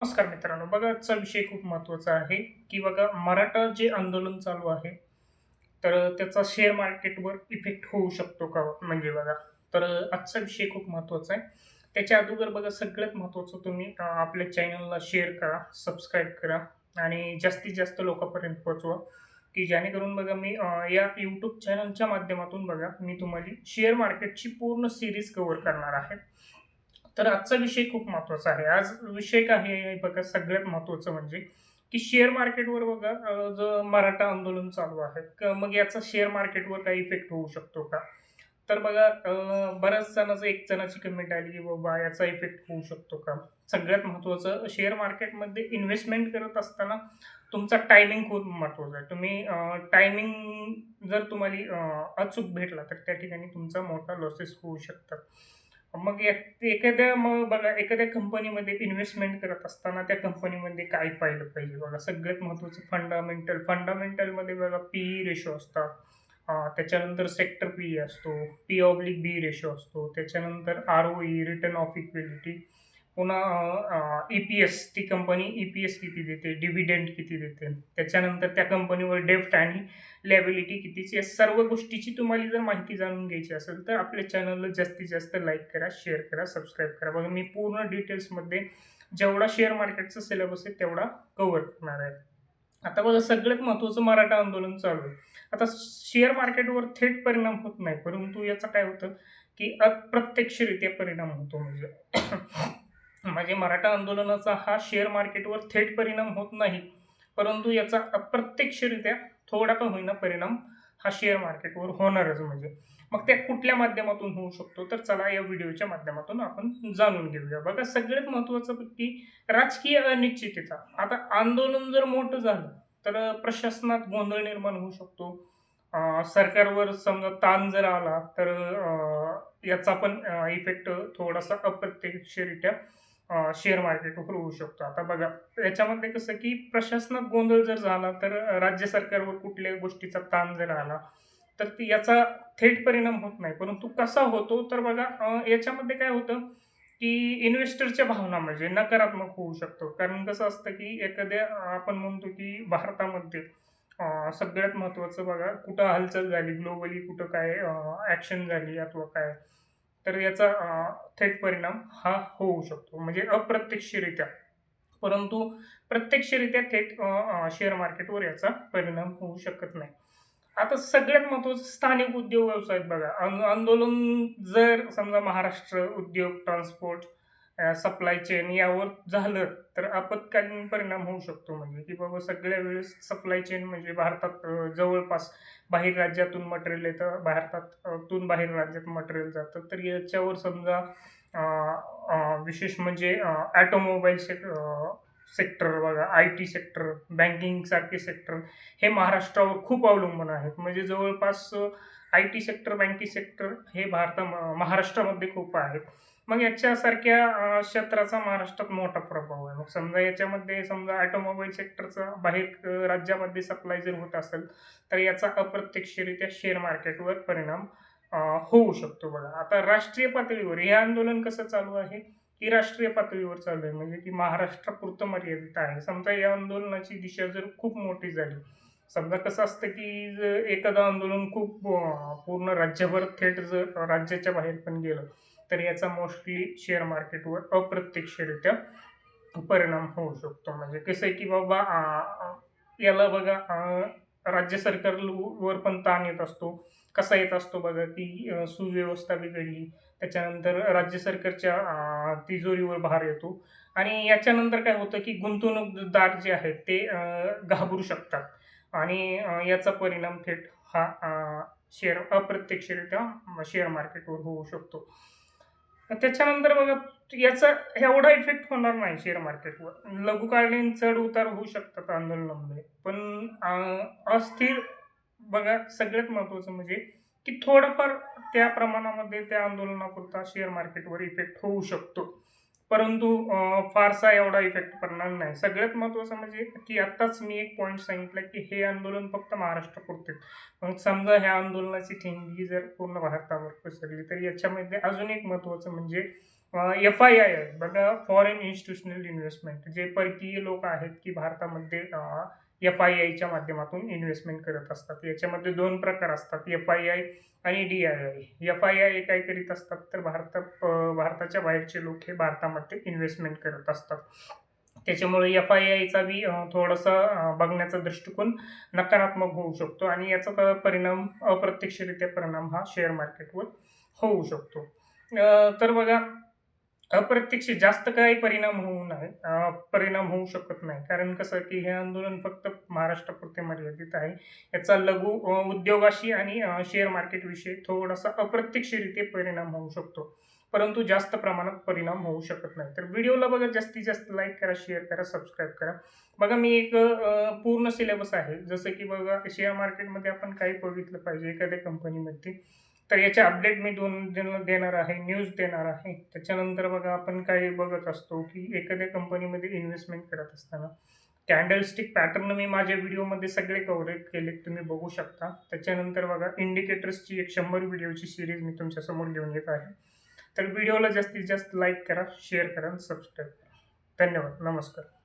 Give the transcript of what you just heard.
नमस्कार मित्रांनो बघा आजचा विषय खूप महत्त्वाचा आहे की बघा मराठा जे आंदोलन चालू आहे तर त्याचा शेअर मार्केटवर इफेक्ट होऊ शकतो का? म्हणजे बघा तर आजचा विषय खूप महत्त्वाचा आहे. त्याच्या अगोदर बघा सगळ्यात महत्त्वाचं तुम्ही आपल्या चॅनलला शेअर करा सबस्क्राईब करा आणि जास्तीत जास्त लोकांपर्यंत पोचवा की जेणेकरून बघा मी या यूट्यूब चॅनलच्या माध्यमातून बघा मी तुम्हाला शेअर मार्केटची पूर्ण सिरीज कव्हर करणार आहे. तर आजचा विषय खूप महत्त्वाचा आहे. आज विषय काय आहे बघा सगळ्यात महत्त्वाचं म्हणजे की शेअर मार्केटवर बघा जो मराठा आंदोलन चालू आहे मग याचा शेअर मार्केटवर काही इफेक्ट होऊ शकतो का? तर बघा बऱ्याच जणांचं एक जणाची कमेंट आली की बाबा याचा इफेक्ट होऊ शकतो का? सगळ्यात महत्त्वाचं शेअर मार्केटमध्ये इन्व्हेस्टमेंट करत असताना तुमचा टायमिंग खूप महत्त्वाचा आहे. तुम्ही टायमिंग जर तुम्हाला अचूक भेटला तर त्या ठिकाणी तुमचा मोठा लॉसेस होऊ शकतात. मग एक- एखाद्या मग बघा एखाद्या कंपनीमध्ये इन्व्हेस्टमेंट करत असताना त्या कंपनीमध्ये काय पाहिलं पाहिजे? बघा सगळ्यात महत्त्वाचं फंडामेंटल फंडामेंटलमध्ये बघा पी ई रेशो असतात. त्याच्यानंतर सेक्टर पी असतो. पी ऑब्लिक बी रेशो असतो. त्याच्यानंतर R O E return of equality पुन्हा ई पी एस ती कंपनी ई पी एस किती देते? डिव्हिडंड किती देते? त्याच्यानंतर त्या कंपनीवर डेफ्ट आणि लॅबिलिटी कितीची या सर्व गोष्टीची तुम्हाला जर माहिती जाणून घ्यायची असेल तर आपल्या चॅनलला जास्तीत जास्त लाईक करा शेअर करा सबस्क्राईब करा. बघा मी पूर्ण डिटेल्समध्ये जेवढा शेअर मार्केटचा सिलेबस आहे तेवढा कव्हर करणार आहे. आता बघा सगळ्यात महत्त्वाचं मराठा आंदोलन चालू आहे. आता शेअर मार्केटवर थेट परिणाम होत नाही परंतु याचं काय होतं की अप्रत्यक्षरित्या परिणाम होतो म्हणजे. म्हणजे मराठा आंदोलनाचा हा शेअर मार्केटवर थेट परिणाम होत नाही. परंतु याचा अप्रत्यक्षरित्या थोडा का होईना परिणाम हा शेअर मार्केटवर होणारच म्हणजे. मग त्या कुठल्या माध्यमातून होऊ शकतो? तर चला या व्हिडिओच्या माध्यमातून आपण जाणून घेऊया. बघा सगळ्यात महत्त्वाचं की राजकीय अनिश्चितता. आता आंदोलन जर मोठं झालं तर प्रशासनात गोंधळ निर्माण होऊ शकतो. सरकारवर समजा ताण जर आला तर याचा पण इफेक्ट थोडासा अप्रत्यक्षरित्या शेअर मार्केटवर होऊ शकतो. आता बघा याच्यामध्ये कसं की प्रशासनात गोंधळ जर झाला तर राज्य सरकारवर कुठल्या गोष्टीचा ताण जर आला तर ती याचा थेट परिणाम होत नाही. परंतु कसा होतो तर बघा याच्यामध्ये काय होतं की इन्व्हेस्टरच्या भावना म्हणजे नकारात्मक होऊ शकतो. कारण कसं असतं की एखाद्या आपण म्हणतो की भारतामध्ये सगळ्यात महत्त्वाचं बघा कुठं हालचाल झाली ग्लोबली कुठं काय ॲक्शन झाली अथवा काय तर याचा थेट परिणाम हा होऊ शकतो. म्हणजे अप्रत्यक्षरित्या. परंतु प्रत्यक्षरित्या थेट शेअर मार्केटवर याचा परिणाम होऊ शकत नाही. आता सगळ्यात महत्त्वाचं स्थानिक उद्योग व्यवसायात बघा. आंदोलन जर समजा महाराष्ट्र उद्योग ट्रान्सपोर्ट सप्लाय चेन यावर झालं तर आपत्कालीन परिणाम होऊ शकतो म्हणजे की बाबा सगळ्या वेळेस सप्लाय चेन म्हणजे भारतात जवळपास बाहेर राज्यातून मटेरियल येतं भारतातून बाहेर राज्यात मटेरियल जातं. तर याच्यावर समजा विशेष म्हणजे ॲटोमोबाईल सेक सेक्टर बघा आय टी सेक्टर बँकिंगसारखे सेक्टर हे महाराष्ट्रावर खूप अवलंबून आहेत. म्हणजे जवळपास I T sector banking sector हे भारता महाराष्ट्रामध्ये खूप आहेत. मग याच्यासारख्या क्षेत्राचा महाराष्ट्रात मोठा प्रभाव आहे. मग समजा याच्यामध्ये समजा ऑटोमोबाईल सेक्टरचा बाहेर राज्यामध्ये सप्लाय जर होत असेल तर याचा अप्रत्यक्षरित्या शेअर मार्केटवर परिणाम होऊ शकतो बघा. आता राष्ट्रीय पातळीवर हे आंदोलन कसं चालू आहे? की राष्ट्रीय पातळीवर चालू आहे? म्हणजे की महाराष्ट्रापुरतं मर्यादित आहे. समजा या आंदोलनाची दिशा जर खूप मोठी झाली समजा कसं असतं की जर एखादं आंदोलन खूप पूर्ण राज्यभर थेट जर राज्याच्या बाहेर पण गेलं तर याचा मोस्टली शेअर मार्केटवर अप्रत्यक्षरित्या परिणाम होऊ शकतो. म्हणजे कसं आहे की बाबा याला बघा राज्य सरकारवर पण ताण येत असतो. कसा येत असतो बघा की सुव्यवस्था बिघडली त्याच्यानंतर राज्य सरकारच्या तिजोरीवर भार येतो. आणि याच्यानंतर काय होतं की गुंतवणूकदार जे आहेत ते घाबरू शकतात. आणि याचा परिणाम थेट हा शेअर अप्रत्यक्षरित्या शेअर मार्केटवर होऊ शकतो. त्याच्यानंतर बघा याचा एवढा इफेक्ट होणार नाही शेअर मार्केटवर लघुकालीन चढ उतार होऊ शकतात आंदोलनामध्ये. पण अस्थिर बघा सगळ्यात महत्त्वाचं म्हणजे की थोडंफार त्या प्रमाणामध्ये त्या आंदोलनापुरता शेअर मार्केटवर इफेक्ट होऊ शकतो. परंतु फारसा एवढा इफेक्ट पडणार नाही. सगळ्यात महत्त्वाचं म्हणजे की आत्ताच मी एक पॉईंट सांगितलं की हे आंदोलन फक्त महाराष्ट्रापुरते मग समजा ह्या आंदोलनाची ठिणगी जर पूर्ण भारतावर पसरली तर याच्यामध्ये अजून एक महत्त्वाचं म्हणजे एफ आय आय बघा फॉरेन इन्स्टिट्युशनल इन्व्हेस्टमेंट जे परकीय लोक आहेत की भारतामध्ये एफ आय आयच्या माध्यमातून इन्व्हेस्टमेंट करत असतात. याच्यामध्ये दोन प्रकार असतात एफ आय आय आणि D I I. F I I काय करीत असतात तर भारता भारताच्या बाहेरचे लोक हे भारतामध्ये इन्व्हेस्टमेंट करत असतात. त्याच्यामुळे एफ आय आयचा बी थोडासा बघण्याचा दृष्टिकोन नकारात्मक होऊ शकतो आणि याचा परिणाम अप्रत्यक्षरित्या परिणाम हा शेअर मार्केटवर होऊ शकतो. तर बघा अप्रत्यक्ष जास्त काही परिणाम होऊ नये. परिणाम होऊ शकत नाही. कारण कसं की हे आंदोलन फक्त महाराष्ट्रापुरते मर्यादित आहे. याचा लघु उद्योगाशी आणि शेअर मार्केटविषयी थोडासा अप्रत्यक्षरित्या परिणाम होऊ शकतो. परंतु जास्त प्रमाणात परिणाम होऊ शकत नाही. तर व्हिडिओला बघा जास्तीत जास्त लाईक करा शेअर करा सबस्क्राईब करा. बघा मी एक पूर्ण सिलेबस आहे. जसं की बघा शेअर मार्केटमध्ये आपण काही बघितलं पाहिजे एखाद्या कंपनीमध्ये तर याचे अपडेट मी दोन दिन देणार आहे न्यूज देणार आहे. त्याच्यानंतर बघा आपण काही बघत असतो की एखाद्या कंपनीमध्ये इन्व्हेस्टमेंट करत असताना कॅन्डलस्टिक पॅटर्न मी माझ्या व्हिडिओमध्ये सगळे कव्हरेज केले तुम्ही बघू शकता. त्याच्यानंतर बघा इंडिकेटर्सची एक शंभर व्हिडिओची सिरीज मी तुमच्यासमोर घेऊन येत आहे. तर व्हिडिओला जास्तीत जास्त लाईक करा शेअर करा सबस्क्राईब करा. धन्यवाद. नमस्कार.